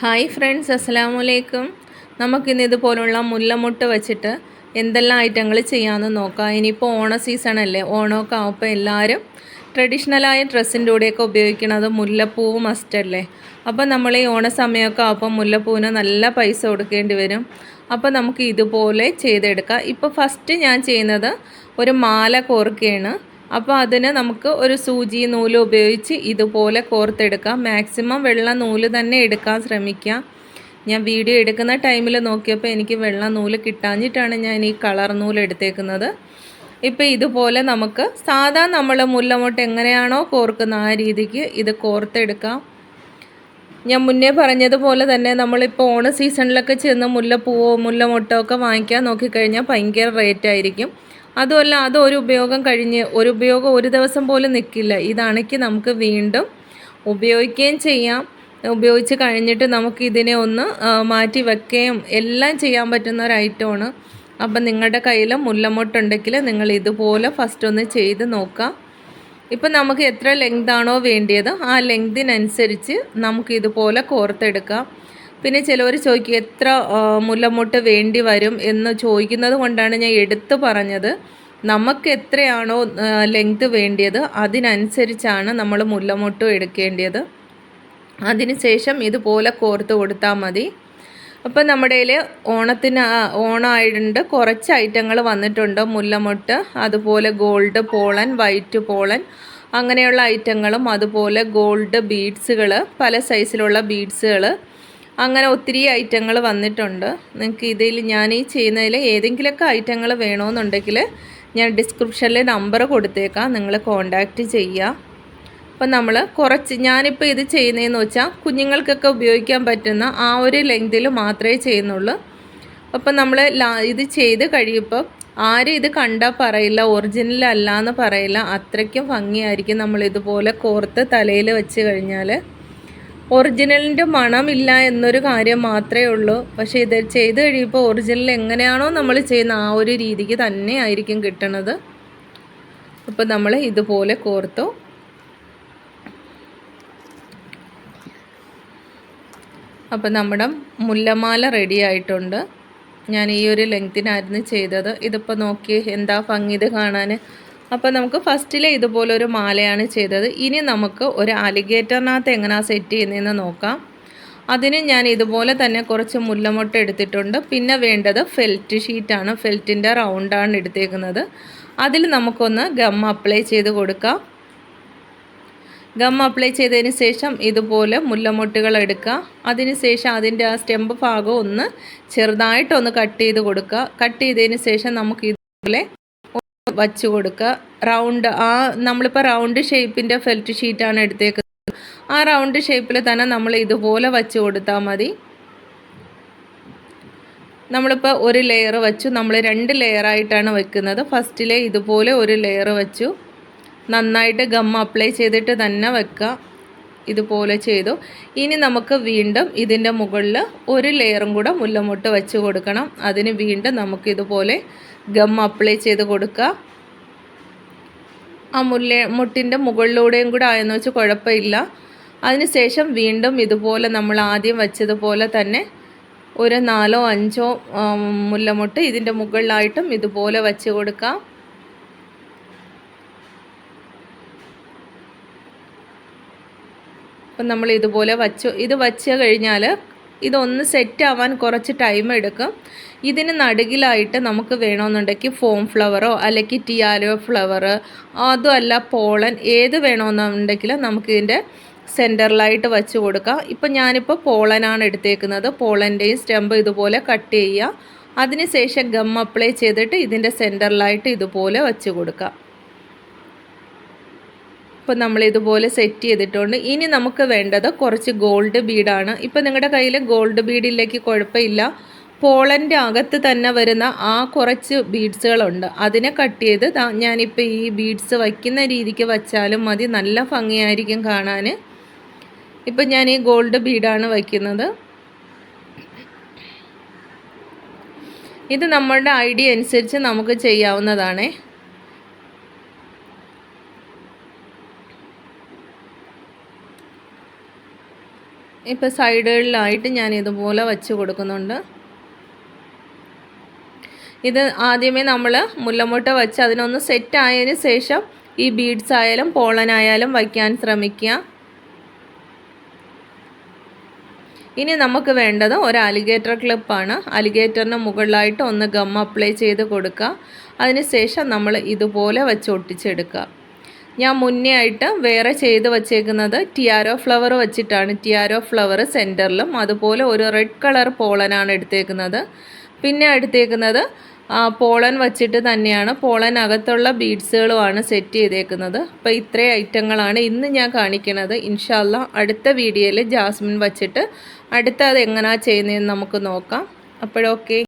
Hi friends അസ്സലാമു അലൈക്കും നമുക്കിന്ന് ഇതുപോലുള്ള മുല്ലമുട്ട് വെച്ചിട്ട് എന്തെല്ലാം ഐറ്റങ്ങൾ ചെയ്യാമെന്ന് നോക്കാം. ഇനിയിപ്പോൾ ഓണ സീസൺ അല്ലേ ഓണമൊക്കെ ആവുമ്പോൾ എല്ലാവരും ട്രഡീഷണലായ ഡ്രസ്സിന്റെ കൂടെയൊക്കെ ഉപയോഗിക്കുന്നത് മുല്ലപ്പൂവ് മസ്റ്റല്ലേ അപ്പോൾ നമ്മൾ ഈ ഓണ സമയമൊക്കെ ആവുമ്പോൾ മുല്ലപ്പൂവിന് നല്ല പൈസ കൊടുക്കേണ്ടി വരും. അപ്പോൾ നമുക്ക് ഇതുപോലെ ചെയ്തെടുക്കാം. ഇപ്പോൾ ഫസ്റ്റ് ഞാൻ ചെയ്യുന്നത് ഒരു മാല കോർക്കുകയാണ് അപ്പോൾ അതിന് നമുക്ക് ഒരു സൂചി നൂൽ ഉപയോഗിച്ച് ഇതുപോലെ കോർത്തെടുക്കാം. മാക്സിമം വെള്ള നൂൽ തന്നെ എടുക്കാൻ ശ്രമിക്കാം. ഞാൻ വീഡിയോ എടുക്കുന്ന ടൈമിൽ നോക്കിയപ്പോൾ എനിക്ക് വെള്ള നൂൽ കിട്ടാഞ്ഞിട്ടാണ് ഞാൻ ഈ കളർ നൂൽ എടുത്തേക്കുന്നത്. ഇപ്പോൾ ഇതുപോലെ നമുക്ക് സാധാ നമ്മൾ മുല്ലമുട്ട് എങ്ങനെയാണോ കോർക്കുന്ന ആ രീതിക്ക് ഇത് കോർത്തെടുക്കാം. ഞാൻ മുന്നേ പറഞ്ഞതുപോലെ തന്നെ നമ്മളിപ്പോൾ ഓണ സീസണിലൊക്കെ ചെന്ന് മുല്ലപ്പൂവോ മുല്ലമൊട്ടോ ഒക്കെ വാങ്ങിക്കാൻ നോക്കിക്കഴിഞ്ഞാൽ ഭയങ്കര റേറ്റ് ആയിരിക്കും. അതുമല്ല അത് ഒരു ഉപയോഗം കഴിഞ്ഞ് ഒരു ഉപയോഗം ഒരു ദിവസം പോലും നിൽക്കില്ല. ഇതാണെങ്കിൽ നമുക്ക് വീണ്ടും ഉപയോഗിക്കുകയും ചെയ്യാം. ഉപയോഗിച്ച് കഴിഞ്ഞിട്ട് നമുക്ക് ഇതിനെ ഒന്ന് മാറ്റി വെക്കുകയും എല്ലാം ചെയ്യാൻ പറ്റുന്ന ഒരു ഐറ്റമാണ് അപ്പം നിങ്ങളുടെ കയ്യിൽ മുല്ലമൊട്ടുണ്ടെങ്കിൽ നിങ്ങൾ ഇതുപോലെ ഫസ്റ്റ് ഒന്ന് ചെയ്ത് നോക്കാം ഇപ്പം നമുക്ക് എത്ര ലെങ്ത് ആണോ വേണ്ടിയത്? ആ ലെങ്തിനനുസരിച്ച് നമുക്ക് ഇതുപോലെ കോർത്തെടുക്കാം. പിന്നെ ചിലവർ ചോദിക്കും എത്ര മുല്ലമൊട്ട് വേണ്ടി വരും? എന്ന് ചോദിക്കുന്നത് കൊണ്ടാണ് ഞാൻ എടുത്തു പറഞ്ഞത്. നമുക്ക് എത്രയാണോ ലെങ്ത് വേണ്ടിയത് അതിനനുസരിച്ചാണ് നമ്മൾ മുല്ലമൊട്ടും എടുക്കേണ്ടത് അതിനുശേഷം ഇതുപോലെ കോർത്ത് കൊടുത്താൽ മതി. അപ്പം നമ്മുടെ കയ്യിൽ ഓണത്തിന് ഓണമായിട്ടുണ്ട് കുറച്ച് ഐറ്റങ്ങൾ വന്നിട്ടുണ്ട്. മുല്ലമൊട്ട് അതുപോലെ ഗോൾഡ് പോളൻ വൈറ്റ് പോളൻ അങ്ങനെയുള്ള ഐറ്റങ്ങളും അതുപോലെ ഗോൾഡ് ബീഡ്സുകൾ പല സൈസിലുള്ള ബീഡ്സുകൾ അങ്ങനെ ഒത്തിരി ഐറ്റങ്ങൾ വന്നിട്ടുണ്ട്. നിങ്ങൾക്ക് ഇതിൽ ഞാൻ ഈ ചെയ്യുന്നതിൽ ഏതെങ്കിലുമൊക്കെ ഐറ്റങ്ങൾ വേണമെന്നുണ്ടെങ്കിൽ ഞാൻ ഡിസ്ക്രിപ്ഷനിൽ നമ്പർ കൊടുത്തേക്കാം. നിങ്ങൾ കോണ്ടാക്റ്റ് ചെയ്യുക. അപ്പം നമ്മൾ കുറച്ച് ഞാനിപ്പോൾ ഇത് ചെയ്യുന്നതെന്ന് വെച്ചാൽ കുഞ്ഞുങ്ങൾക്കൊക്കെ ഉപയോഗിക്കാൻ പറ്റുന്ന ആ ഒരു ലെങ്തിൽ മാത്രമേ ചെയ്യുന്നുള്ളൂ. അപ്പം നമ്മൾ ഇത് ചെയ്ത് കഴിയുമ്പോൾ ആരും ഇത് കണ്ടാൽ പറയില്ല ഒറിജിനൽ അല്ല എന്ന് പറയില്ല. അത്രയ്ക്കും ഭംഗിയായിരിക്കും നമ്മൾ ഇതുപോലെ കോർത്ത് തലയിൽ വെച്ച് കഴിഞ്ഞാൽ. ഒറിജിനലിന്റെ മണമില്ല എന്നൊരു കാര്യം മാത്രമേ ഉള്ളൂ. പക്ഷേ ഇത് ചെയ്ത് കഴിയുമ്പോൾ ഒറിജിനൽ എങ്ങനെയാണോ നമ്മൾ ചെയ്യുന്ന ആ ഒരു രീതിക്ക് തന്നെ ആയിരിക്കും കിട്ടണത്. അപ്പോൾ നമ്മൾ ഇതുപോലെ കോർത്തു. അപ്പോൾ നമ്മുടെ മുല്ലമാല റെഡി ആയിട്ടുണ്ട്. ഞാൻ ഈ ഒരു ലെങ്തിനായിരുന്നു ചെയ്തത്. ഇതിപ്പോൾ നോക്കി എന്താ ഭംഗി ഇത് കാണാൻ അപ്പോൾ നമുക്ക് ഫസ്റ്റിലെ ഇതുപോലൊരു മാലയാണ് ചെയ്തത്. ഇനി നമുക്ക് ഒരു അലിഗേറ്ററിനകത്ത് എങ്ങനെയാണ് സെറ്റ് ചെയ്യുന്നതെന്ന് നോക്കാം. അതിന് ഞാൻ ഇതുപോലെ തന്നെ കുറച്ച് മുല്ലമൊട്ട എടുത്തിട്ടുണ്ട്. പിന്നെ വേണ്ടത് ഫെൽറ്റ് ഷീറ്റാണ് ഫെൽറ്റിന്റെ റൗണ്ടാണ് എടുത്തേക്കുന്നത്. അതിൽ നമുക്കൊന്ന് ഗം അപ്ലൈ ചെയ്ത് കൊടുക്കാം. ഗം അപ്ലൈ ചെയ്തതിന് ശേഷം ഇതുപോലെ മുല്ലമൊട്ടുകൾ എടുക്കുക. അതിന് ശേഷം അതിന്റെ ആ സ്റ്റെമ്പ് ഭാഗം ഒന്ന് ചെറുതായിട്ടൊന്ന് കട്ട് ചെയ്ത് കൊടുക്കുക. കട്ട് ചെയ്തതിന് ശേഷം നമുക്ക് ഇതുപോലെ വച്ച് കൊടുക്കുക. റൗണ്ട് ആ നമ്മളിപ്പോൾ റൗണ്ട് ഷേപ്പിന്റെ ഫെൽറ്റ് ഷീറ്റാണ് എടുത്തേക്കുന്നത്. ആ റൗണ്ട് ഷേപ്പിൽ തന്നെ നമ്മൾ ഇതുപോലെ വച്ച് കൊടുത്താൽ മതി. നമ്മളിപ്പോൾ ഒരു ലെയർ വച്ചു. നമ്മൾ രണ്ട് ലെയറായിട്ടാണ് വെക്കുന്നത്. ഫസ്റ്റിലെ ഇതുപോലെ ഒരു ലെയർ വെച്ചു. നന്നായിട്ട് ഗം അപ്ലൈ ചെയ്തിട്ട് തന്നെ വെക്കുക. ഇതുപോലെ ചെയ്തു. ഇനി നമുക്ക് വീണ്ടും ഇതിന്റെ മുകളിൽ ഒരു ലെയറും കൂടെ മുല്ലമൊട്ട് വെച്ച് കൊടുക്കണം. അതിന് വീണ്ടും നമുക്ക് ഇതുപോലെ ഗം അപ്ലൈ ചെയ്ത് കൊടുക്കുക ആ മുല്ല മുട്ടിന്റെ മുകളിലൂടെയും കൂടെ ആയെന്ന് വെച്ച് കുഴപ്പമില്ല. അതിനുശേഷം വീണ്ടും ഇതുപോലെ നമ്മൾ ആദ്യം വെച്ചതുപോലെ തന്നെ ഒരു നാലോ അഞ്ചോ മുല്ലമുട്ട് ഇതിന്റെ മുകളിലായിട്ടും ഇതുപോലെ വെച്ച് കൊടുക്കാം. അപ്പം നമ്മൾ ഇതുപോലെ വച്ചു ഇത് വച്ച് കഴിഞ്ഞാൽ ഇതൊന്ന് സെറ്റ് ആവാൻ കുറച്ച് ടൈം എടുക്കും. ഇതിന് നടുകിലായിട്ട് നമുക്ക് വേണമെന്നുണ്ടെങ്കിൽ ഫോം ഫ്ലവറോ അല്ലെങ്കിൽ ടിയാലോ ഫ്ലവർ അതുമല്ല പോളൻ ഏത് വേണമെന്നുണ്ടെങ്കിലും നമുക്ക് ഇതിന്റെ സെന്ററിലായിട്ട് വച്ച് കൊടുക്കാം. ഇപ്പം ഞാനിപ്പോൾ പോളനാണ് എടുത്തേക്കുന്നത്. പോളന്റെയും സ്റ്റെമ്പ് ഇതുപോലെ കട്ട് ചെയ്യുക. അതിനുശേഷം ഗം അപ്ലൈ ചെയ്തിട്ട് ഇതിന്റെ സെന്ററിലായിട്ട് ഇതുപോലെ വച്ച് കൊടുക്കാം. ഇപ്പം നമ്മൾ ഇതുപോലെ സെറ്റ് ചെയ്തിട്ടുണ്ട് ഇനി നമുക്ക് വേണ്ടത് കുറച്ച് ഗോൾഡ് ബീഡാണ് ഇപ്പം നിങ്ങളുടെ കയ്യിൽ ഗോൾഡ് ബീഡിലേക്ക് കുഴപ്പമില്ല പോളന്റെ അകത്ത് തന്നെ വരുന്ന ആ കുറച്ച് ബീഡ്സുകളുണ്ട് അതിനെ കട്ട് ചെയ്ത് ഞാനിപ്പോൾ ഈ ബീഡ്സ് വയ്ക്കുന്ന രീതിക്ക് വച്ചാലും മതി. നല്ല ഭംഗിയായിരിക്കും കാണാൻ ഇപ്പം ഞാൻ ഈ ഗോൾഡ് ബീഡാണ് വയ്ക്കുന്നത്. ഇത് നമ്മളുടെ ഐഡിയ അനുസരിച്ച് നമുക്ക് ചെയ്യാവുന്നതാണേ. ഇപ്പോൾ സൈഡുകളിലായിട്ട് ഞാൻ ഇതുപോലെ വച്ച് കൊടുക്കുന്നുണ്ട്. ഇത് ആദ്യമേ നമ്മൾ മുല്ലമുട്ട വെച്ച് അതിനൊന്ന് സെറ്റ് ആയതിന് ശേഷം ഈ ബീഡ്സ് ആയാലും പോളൻ ആയാലും വയ്ക്കാൻ ശ്രമിക്കുക. ഇനി നമുക്ക് വേണ്ടത് ഒരു അലിഗേറ്റർ ക്ലിപ്പാണ്. അലിഗേറ്ററിന് മുകളിലായിട്ട് ഒന്ന് ഗം അപ്ലൈ ചെയ്ത് കൊടുക്കുക. അതിനുശേഷം നമ്മൾ ഇതുപോലെ വെച്ച് ഒട്ടിച്ചെടുക്കുക. ഞാൻ മുന്നേ ആയിട്ട് വേറെ ചെയ്ത് വച്ചേക്കുന്നത് ടിയാരോ ഫ്ലവർ വെച്ചിട്ടാണ്. ടിയാരോ ഫ്ലവർ സെന്ററിലും അതുപോലെ ഒരു റെഡ് കളർ പോളനാണ് എടുത്തേക്കുന്നത്. പിന്നെ എടുത്തേക്കുന്നത് പോളൻ വച്ചിട്ട് തന്നെയാണ്. പോളൻ പോളനകത്തുള്ള ബീഡ്സുകളുമാണ് സെറ്റ് ചെയ്തേക്കുന്നത്. അപ്പോൾ ഇത്രയും ഐറ്റങ്ങളാണ് ഇന്ന് ഞാൻ കാണിക്കുന്നത് ഇൻഷാല്ല അടുത്ത വീഡിയോയിൽ ജാസ്മിൻ വച്ചിട്ട് അടുത്ത അത് എങ്ങനെയാണ് ചെയ്യുന്നതെന്ന് നമുക്ക് നോക്കാം. അപ്പോഴൊക്കെ